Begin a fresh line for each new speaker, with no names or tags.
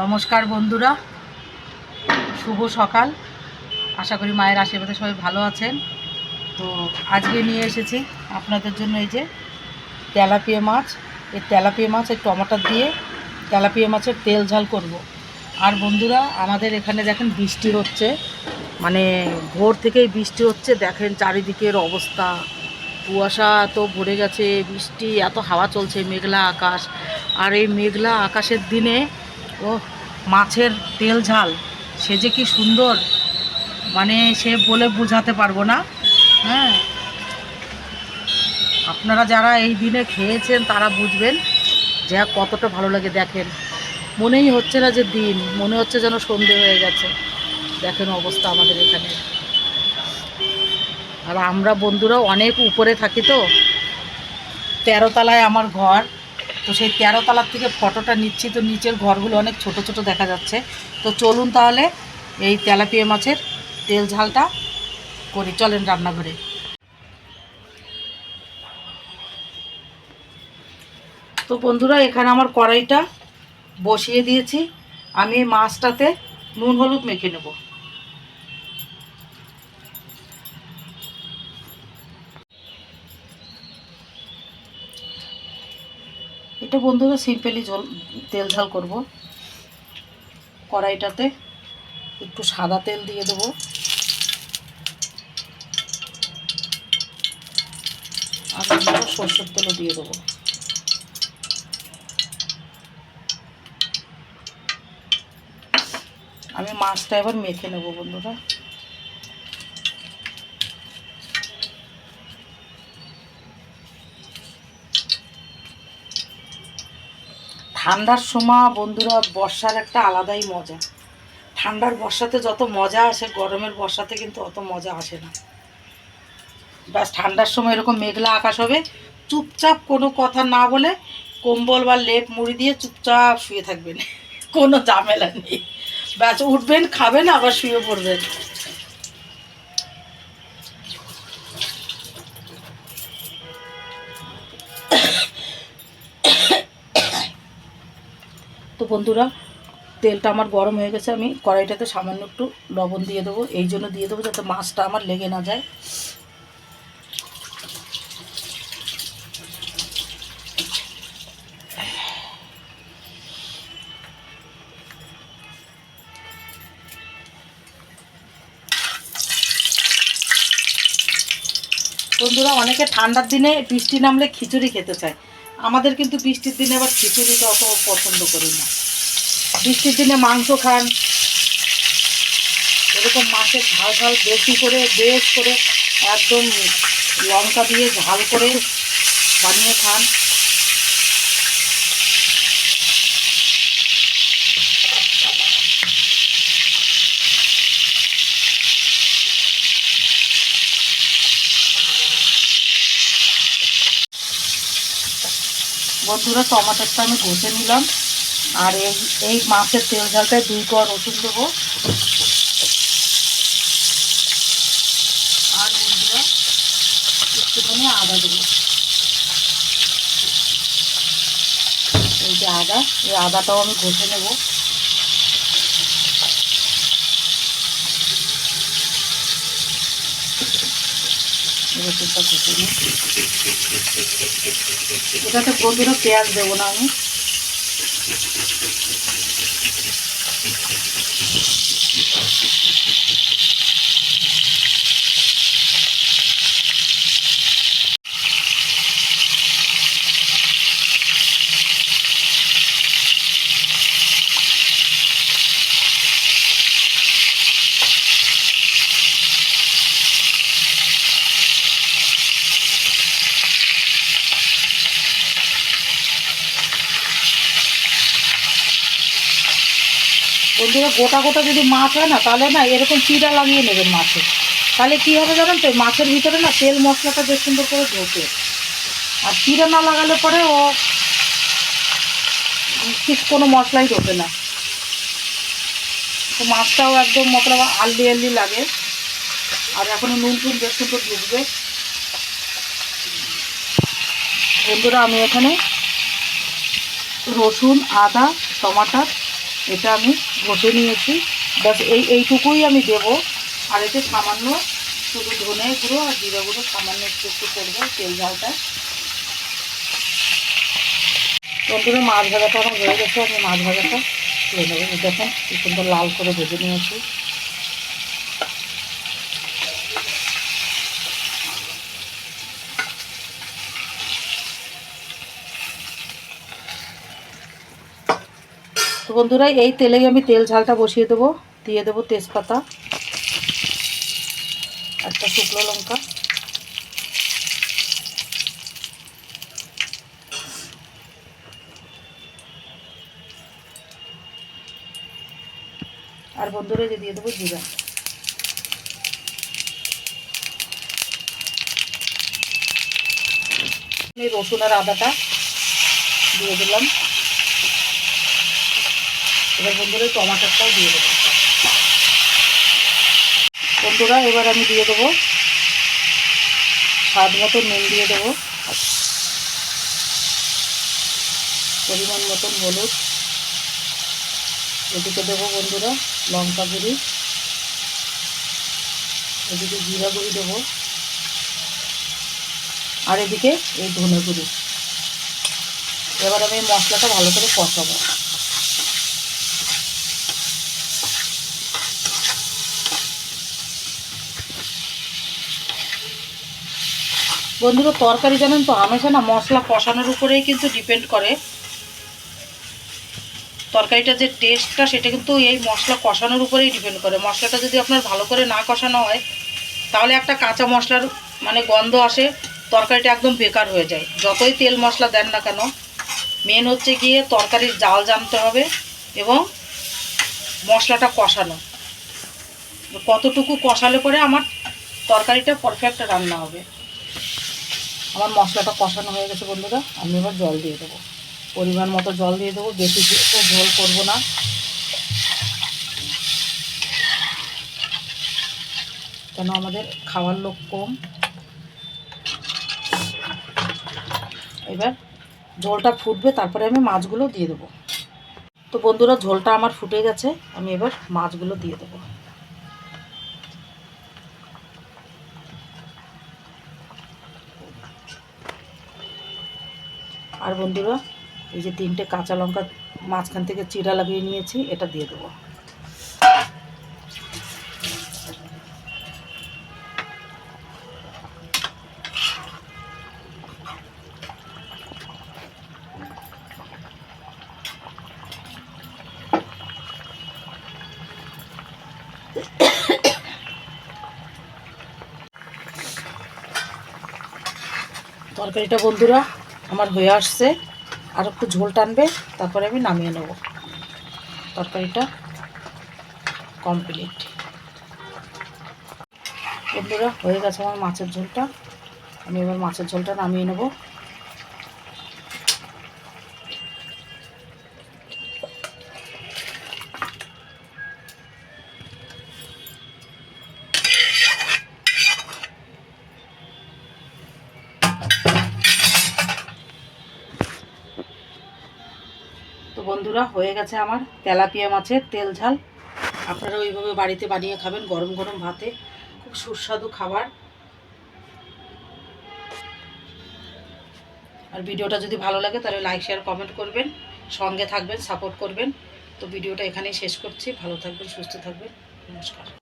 নমস্কার বন্ধুরা। শুভ সকাল। আশা করি মায়ের আশীর্বাদে সবাই ভালো আছেন। তো আজকে নিয়ে এসেছি আপনাদের জন্য এই যে তেলাপিয়া মাছ। এই তেলাপিয়া মাছ, এই টমাটো দিয়ে তেলাপিয়া মাছের তেল ঝাল করব। আর বন্ধুরা, আমাদের এখানে দেখেন বৃষ্টি হচ্ছে। মানে ভোর থেকেই বৃষ্টি হচ্ছে। দেখেন চারিদিকের অবস্থা। কুয়াশা এত ভরে গেছে। বৃষ্টি, এত হাওয়া চলছে, মেঘলা আকাশ। আর এই মেঘলা আকাশের দিনে ও মাছের তেল ঝাল, সে যে কি সুন্দর। মানে সে বলে বোঝাতে পারব না। হ্যাঁ। আপনারা যারা এই দিনে খেয়েছেন, তারা বুঝবেন যে কতটা ভালো লাগে দেখেন। মনেই হচ্ছে না যে দিন, মনে হচ্ছে যেন সন্ধে হয়ে গেছে। দেখেন অবস্থা আমাদের এখানে। আর আমরা বন্ধুরা অনেক উপরে থাকি তো। তেরো তলায় আমার ঘর। তো সেই তেরো তলার থেকে ফটোটা নিচ্ছি। তো নিচের ঘরগুলো অনেক ছোট ছোট দেখা যাচ্ছে। তো চলুন তাহলে এই তেলাপিয়া মাছের তেল ঝালটা করি। চলেন রান্নাঘরে। তো বন্ধুরা, এখানে আমার কড়াইটা বসিয়ে দিয়েছি। আমি মাছটাতে নুন, হলুদ মেখে নেব। এটা বন্ধুরা সিম্পলি জল, তেল ঝাল করব। কড়াইটাতে একটু সাদা তেল দিয়ে দেবো। আর সর্ষের তেলও দিয়ে দেবো। আমি মাছটা এবার মেখে নেব বন্ধুরা। ঠান্ডার সময় বন্ধুরা, বর্ষার একটা আলাদাই মজা। ঠান্ডার বর্ষাতে যত মজা আসে, গরমের বর্ষাতে কিন্তু অত মজা আসে না। ব্যাস, ঠান্ডার সময় এরকম মেঘলা আকাশ হবে, চুপচাপ কোনো কথা না বলে কম্বল বা লেপ মুড়ি দিয়ে চুপচাপ শুয়ে থাকবেন। কোনো ঝামেলা নেই। ব্যাস, উঠবেন, খাবেন, আবার শুয়ে পড়বেন। বন্ধুরা, তেলটা আমার গরম হয়ে গেছে, আমি কড়াইটাতে সামান্য একটু লবণ দিয়ে দেবো। এই জন্য দিয়ে দেবো যাতে মাছটা আমার লেগে না যায়। বন্ধুরা, অনেকে ঠান্ডার দিনে বৃষ্টি নামলে খিচুড়ি খেতে চায়। আমাদের কিন্তু বৃষ্টির দিনে আবার খিচুড়িটা অত পছন্দ করি না। বৃষ্টির দিনে মাংস খান। এরকম মাছের ঝাল ঝাল বেশি করে, বেশ করে একদম লঙ্কা দিয়ে ঝাল করে বানিয়ে খান। বন্ধুরা টমাটোরটা আমি ঘষে নিলাম। আর এই মাছের তেল ঝালটায় দুই কোয়া রসুন দেবো। আর একটুখানি আদা দেবো। এই যে আদা, এই আদাটাও আমি ঘষে নেব। এটাতে বন্ধুরা পেঁয়াজ দেবো না আমি। বন্ধুরা গোটা গোটা যদি মাছ হয় না, তাহলে না এরকম চিড়া লাগিয়ে নেবেন মাছে। তাহলে কী হবে জানেন তো, মাছের ভিতরে না তেল মশলাটা বেশ সুন্দর করে ঢোকে। আর চিড়া না লাগালে পরে ও ঠিক কোনো মশলাই ঢোকে না। তো মাছটাও একদম মতলব আলদি আলদি লাগে। আর এখন নুন টুন বেশ সুন্দর ঢুকবে। বন্ধুরা, আমি এখানে রসুন, আদা, টমাটার, এটা আমি ঘষে নিয়েছি। ব্যাস, এই, এইটুকুই আমি দেব। আর এতে সামান্য শুধু ধনে গুঁড়ো আর জিরা গুঁড়ো, সামান্য একটু একটু করব তেল ঝালটা। বন্ধুরা, মাছ ভাজাটা আমার হয়ে গেছে, আমি মাছ ভাজাটা দেখেন, কি সুন্দর লাল করে ভেজে নিয়েছি। তো বন্ধুরা, এই তেলেই আমি তেল ঝালটা বসিয়ে দেবো। দিয়ে দেবো তেজপাতা, একটা শুকনো লঙ্কা। আর বন্ধুরা যে দিয়ে দেবো জিরা। রসুন আর আদাটা দিয়ে দিলাম। এবার বন্ধুরা টমাটোরটাও দিয়ে দেবো। বন্ধুরা, এবার আমি দিয়ে দেবো। স্বাদ মতো নুন দিয়ে দেবো। পরিমাণ মতন হলুদ। এদিকে দেবো বন্ধুরা লঙ্কা গুঁড়ি। এদিকে জিরা গুঁড়ি দেবো। আর এদিকে এই ধনে গুঁড়ি। এবার আমি মশলাটা ভালো করে কষাবো। বন্ধুরা, তরকারি জানেন তো হামেশা না মশলা কষানোর উপরেই কিন্তু ডিপেন্ড করে। তরকারিটার যে টেস্টটা সেটা কিন্তু এই মশলা কষানোর উপরেই ডিপেন্ড করে। মশলাটা যদি আপনার ভালো করে না কষানো হয়, তাহলে একটা কাঁচা মশলার মানে গন্ধ আসে, তরকারিটা একদম বেকার হয়ে যায়। যতই তেল মশলা দেন না কেন মেন হচ্ছে গিয়ে তরকারির জাল জানতে হবে এবং মশলাটা কষানো। কতটুকু কষালে পরে আমার তরকারিটা পারফেক্ট রান্না হবে। আমার মশলাটা কষানো হয়ে গেছে বন্ধুরা, আমি এবার জল দিয়ে দেবো। পরিমাণ মতো জল দিয়ে দেবো, বেশি ঝোল করব না। কেন আমাদের খাওয়ার লোক কম। এবার ঝোলটা ফুটবে, তারপরে আমি মাছগুলো দিয়ে দেবো। তো বন্ধুরা, ঝোলটা আমার ফুটে গেছে, আমি এবার মাছগুলো দিয়ে দেবো। আর বন্ধুরা, এই যে তিনটে কাঁচা লঙ্কা মাঝখান থেকে চিরা লাগিয়ে নিয়েছি, এটা দিয়ে দেবো। তরকারিটা বন্ধুরা আমার হয়ে আসছে। আর একটু ঝোল টানবে, তারপরে আমি নামিয়ে নেব। তরকারিটা কমপ্লিট বন্ধুরা, হয়ে গেছে আমার মাছের ঝোলটা। আমি এবার মাছের ঝোলটা নামিয়ে নেব। বন্ধুরা হয়ে গেছে আমার তেলাপিয়া মাছের তেল ঝাল। আপনারা ওইভাবে বাড়িতে বানিয়ে খাবেন গরম গরম ভাতে। খুব সুস্বাদু খাবার। আর ভিডিওটা যদি ভালো লাগে তাহলে লাইক শেয়ার কমেন্ট করবেন, সঙ্গে থাকবেন সাপোর্ট করবেন। তো ভিডিওটা এখানেই শেষ করছি। ভালো থাকবেন, সুস্থ থাকবেন। নমস্কার।